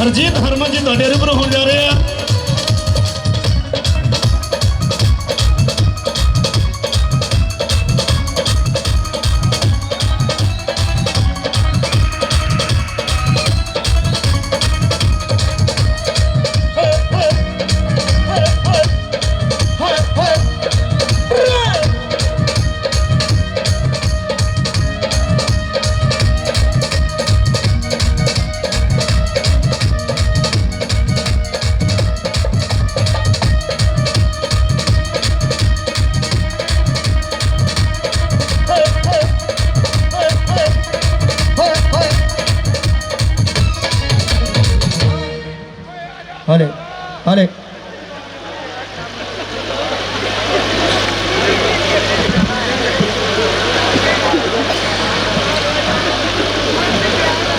ਹਰਜੀਤ ਹਰਮਨ ਜੀ ਤੁਹਾਡੇ ਰੂਬਰੂ ਹੋਣ ਜਾ ਰਹੇ ਆ।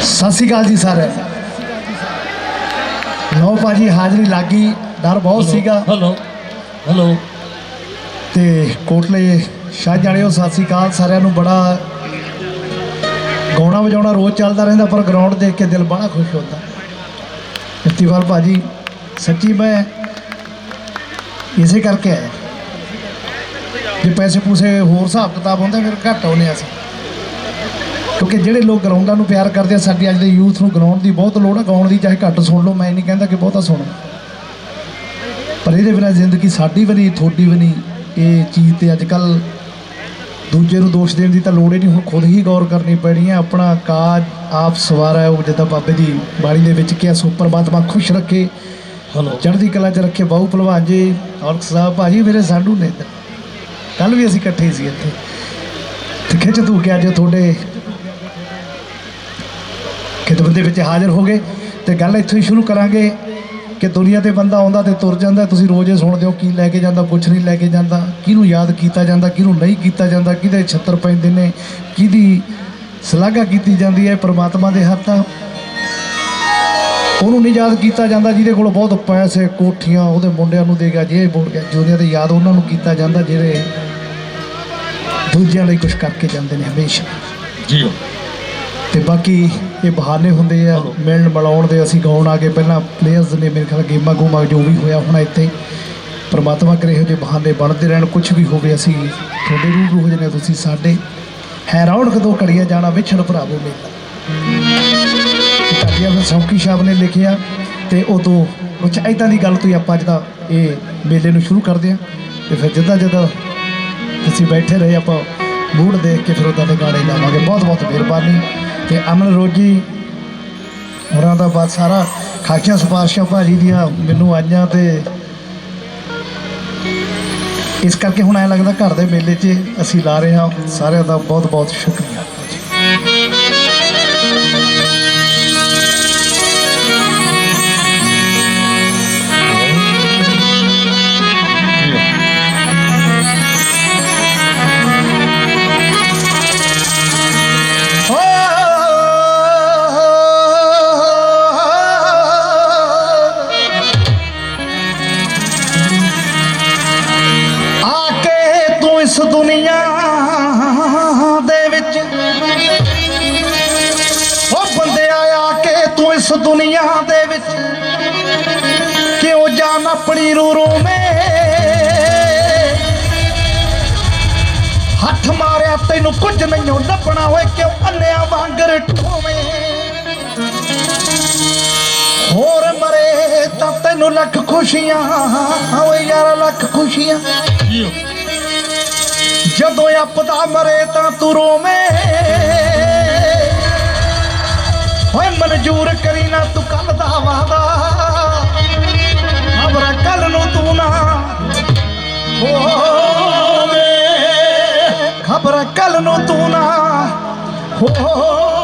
ਸਤਿ ਸ਼੍ਰੀ ਅਕਾਲ ਜੀ ਸਾਰੇ। ਲਓ ਭਾਜੀ ਹਾਜ਼ਰੀ ਲੱਗੀ ਡਰ ਬਹੁਤ ਸੀਗਾ। ਹਲੋ ਹਲੋ ਤੇ ਕੋਟਲੇ ਸ਼ਾਹ ਜਾਣਿਓ ਸਤਿ ਸ਼੍ਰੀ ਅਕਾਲ ਸਾਰਿਆਂ ਨੂੰ। ਬੜਾ ਗਾਉਣਾ ਵਜਾਉਣਾ ਰੋਜ਼ ਚੱਲਦਾ ਰਹਿੰਦਾ ਪਰ ਗਰਾਊਂਡ ਦੇਖ ਕੇ ਦਿਲ ਬੜਾ ਖੁਸ਼ ਹੁੰਦਾ। ਇਤਿਵਾਰ ਭਾਜੀ ਸੱਚੀ ਮੈਂ ਇਸੇ ਕਰਕੇ ਆਇਆ। ਜੇ ਪੈਸੇ ਪੂਸੇ ਹੋਰ ਹਿਸਾਬ ਕਿਤਾਬ ਹੁੰਦੇ ਫਿਰ ਘੱਟ ਆਉਨੇ ਅਸੀਂ। ਕਿਉਂਕਿ ਜਿਹੜੇ ਲੋਕ ਗਰਾਊਂਡਾਂ ਨੂੰ ਪਿਆਰ ਕਰਦੇ ਆ ਸਾਡੀ ਅੱਜ ਦੇ ਯੂਥ ਨੂੰ ਗਰਾਊਂਡ ਦੀ ਬਹੁਤ ਲੋੜ ਹੈ ਗਾਉਣ ਦੀ ਚਾਹੇ ਘੱਟ ਸੁਣ ਲਓ ਮੈਂ ਨਹੀਂ ਕਹਿੰਦਾ ਕਿ ਬਹੁਤਾ ਸੁਣੋ। ਪਰ ਇਹਦੇ ਬਿਨਾਂ ਜ਼ਿੰਦਗੀ ਸਾਡੀ ਵੀ ਨਹੀਂ ਤੁਹਾਡੀ ਵੀ ਨਹੀਂ ਇਹ ਚੀਜ਼ ਤੇ ਅੱਜ ਕੱਲ ਦੂਜੇ ਨੂੰ ਦੋਸ਼ ਦੇਣ ਦੀ ਤਾਂ ਲੋੜ ਹੀ ਨਹੀਂ ਹੁਣ ਖੁਦ ਹੀ ਗੌਰ ਕਰਨੀ ਪੈਣੀ ਹੈ ਆਪਣਾ ਕਾਜ ਆਪ ਸਵਾਰਾ ਹੈ ਉਹ ਜਿੱਦਾਂ ਬਾਬੇ ਦੀ ਬਾਣੀ ਦੇ ਵਿੱਚ ਕਿਹਾ ਸੋ ਪਰਮਾਤਮਾ ਖੁਸ਼ ਰੱਖੇ ਹਲੋ। ਚੜ੍ਹਦੀ ਕਲਾ 'ਚ ਰੱਖੇ ਬਾਹੂ ਭਲਵਾਨ ਜੀ ਔਲਖ ਸਾਹਿਬ ਭਾਜੀ ਮੇਰੇ ਸਾਡੂ ਨੇ। ਕੱਲ ਵੀ ਅਸੀਂ ਇਕੱਠੇ ਸੀ ਇੱਥੇ। ਤੇ ਖਿੱਚ ਤੂੰ ਕਿ ਅੱਜ ਤੁਹਾਡੇ ਖਿਦਮਤ ਦੇ ਵਿੱਚ ਹਾਜ਼ਰ ਹੋ ਗਏ ਤੇ ਗੱਲ ਇੱਥੋਂ ਹੀ ਸ਼ੁਰੂ ਕਰਾਂਗੇ ਕਿ ਦੁਨੀਆ ਤੇ ਬੰਦਾ ਆਉਂਦਾ ਤੇ ਤੁਰ ਜਾਂਦਾ, ਤੁਸੀਂ ਰੋਜ਼ ਇਹ ਸੁਣਦੇ ਹੋ ਕੀ ਲੈ ਕੇ ਜਾਂਦਾ, ਕੁਛ ਨਹੀਂ ਲੈ ਕੇ ਜਾਂਦਾ, ਕਿਹਨੂੰ ਯਾਦ ਕੀਤਾ ਜਾਂਦਾ, ਕਿਹਨੂੰ ਨਹੀਂ ਕੀਤਾ ਜਾਂਦਾ, ਕਿਹਦੇ ਛੱਤਰ ਪੈਂਦੇ ਨੇ, ਕਿਹਦੀ ਸ਼ਲਾਘਾ ਕੀਤੀ ਜਾਂਦੀ ਹੈ ਪ੍ਰਮਾਤਮਾ ਦੇ ਹੱਥ। ਆ ਉਹਨੂੰ ਨਹੀਂ ਯਾਦ ਕੀਤਾ ਜਾਂਦਾ ਜਿਹਦੇ ਕੋਲ ਬਹੁਤ ਪੈਸੇ, ਕੋਠੀਆਂ, ਉਹਦੇ ਮੁੰਡਿਆਂ ਨੂੰ ਦੇਗਾ ਗਿਆ, ਜੇ ਬੋਲ ਗਿਆ ਦੁਨੀਆ ਤੇ ਯਾਦ ਉਹਨਾਂ ਨੂੰ ਕੀਤਾ ਜਾਂਦਾ, ਜਿਹੜੇ ਦੂਜਿਆਂ ਲਈ ਕੁਝ ਕਰਕੇ ਜਾਂਦੇ ਨੇ ਹਮੇਸ਼ਾ। ਜੀਓ ਤੇ ਬਾਕੀ ਇਹ ਬਹਾਨੇ ਹੁੰਦੇ ਆ, ਮਿਲਣ ਬੁਲਾਉਣ ਦੇ, ਅਸੀਂ ਗਾਉਣ ਆ ਕੇ ਪਹਿਲਾਂ ਪਲੇਅਰਸ ਨੇ ਮੇਰੇ ਖਿਆਲ ਗੇਮਾਂ ਗੂਮਾਂ ਜੋ ਵੀ ਹੋਇਆ ਹੋਣਾ ਇੱਥੇ, ਪਰਮਾਤਮਾ ਕਰੇ ਇਹੋ ਜਿਹੇ ਬਹਾਨੇ ਬਣਦੇ ਰਹਿਣ ਕੁਝ ਵੀ ਹੋਵੇ, ਅਸੀਂ ਤੁਹਾਡੇ ਰੂਬਰੂ ਹੋ ਜਨੇ ਤੁਸੀਂ ਸਾਡੇ। ਹੈ ਰੌਣਕ ਦੋ ਘੜੀਆਂ ਜਾਣਾ ਵਿਛੜ ਭਰਾਵੋ ਮੇਲਾ। ਤੁਹਾਡੀਆਂ ਫਿਰ ਸੌਕੀ ਸਾਹਿਬ ਨੇ ਲਿਖਿਆ, ਤੇ ਉਦੋਂ ਕੁਝ ਐਦਾਂ ਦੀ ਗੱਲ ਤੋਂ ਹੀ ਆਪਾਂ ਅੱਜ ਇਹ ਮੇਲੇ ਨੂੰ ਸ਼ੁਰੂ ਕਰਦੇ ਆ ਤੇ ਫਿਰ ਜਿੱਦਾਂ ਜਿੱਦਾਂ ਤੁਸੀਂ ਬੈਠੇ ਰਹੇ, ਆਪਾਂ ਮੂਡ ਦੇਖ ਕੇ ਫਿਰ ਉਦਾਂ ਦੇ ਗਾਣੇ ਲਾਵਾਂਗੇ ਬਹੁਤ ਬਹੁਤ ਮਿਹਰਬਾਨੀ। ਤੇ ਅਮਨ ਰੋਜੀ ਹੋਰਾਂ ਦਾ ਬਾਤ ਸਾਰਾ ਖਾਸੀਆਂ ਸਿਫਾਰਸ਼ਾਂ ਭਾਜੀ ਦੀਆਂ ਮੈਨੂੰ ਆਈਆਂ ਤੇ ਇਸ ਕਰਕੇ ਹੁਣ ਐ ਲੱਗਦਾ ਘਰ ਦੇ ਮੇਲੇ 'ਚ ਅਸੀਂ ਲਾ ਰਹੇ ਹਾਂ। ਸਾਰਿਆਂ ਦਾ ਬਹੁਤ ਬਹੁਤ ਸ਼ੁਕਰੀਆ। ਇਸ ਦੁਨੀਆ ਦੇ ਵਿੱਚ ਕਿਉਂ ਜਾਨ ਆਪਣੀ ਰੂ ਰੂ ਮੇ? ਹੱਥ ਮਾਰਿਆ ਤੈਨੂੰ ਕੁਝ ਨਹੀਂ ਲੱਭਣਾ ਓਏ ਕਿਉਂ ਅੰਨਿਆਂ ਵਾਂਗਰ ਠੋਵੇਂ ਹੋਰ ਮਰੇ ਤਾਂ ਤੈਨੂੰ ਲੱਖ ਖੁਸ਼ੀਆਂ ਓਏ ਯਾਰ ਲੱਖ ਖੁਸ਼ੀਆਂ। ਜਦੋਂ ਆਪਦਾ ਮਰੇ ਤਾਂ ਤੂੰ ਰੋਵੇਂ। ਓਏ ਮਨਜ਼ੂਰ ਕਰੀ ਨਾ ਤੂੰ ਕੱਲ ਦਾ ਵਾਦਾ ਖਬਰਾਂ ਕੱਲ ਨੂੰ ਤੂੰ ਨਾ ਹੋਵੇ। ਖਬਰ ਕੱਲ ਨੂੰ ਤੂੰ ਨਾ ਹੋਵੇ।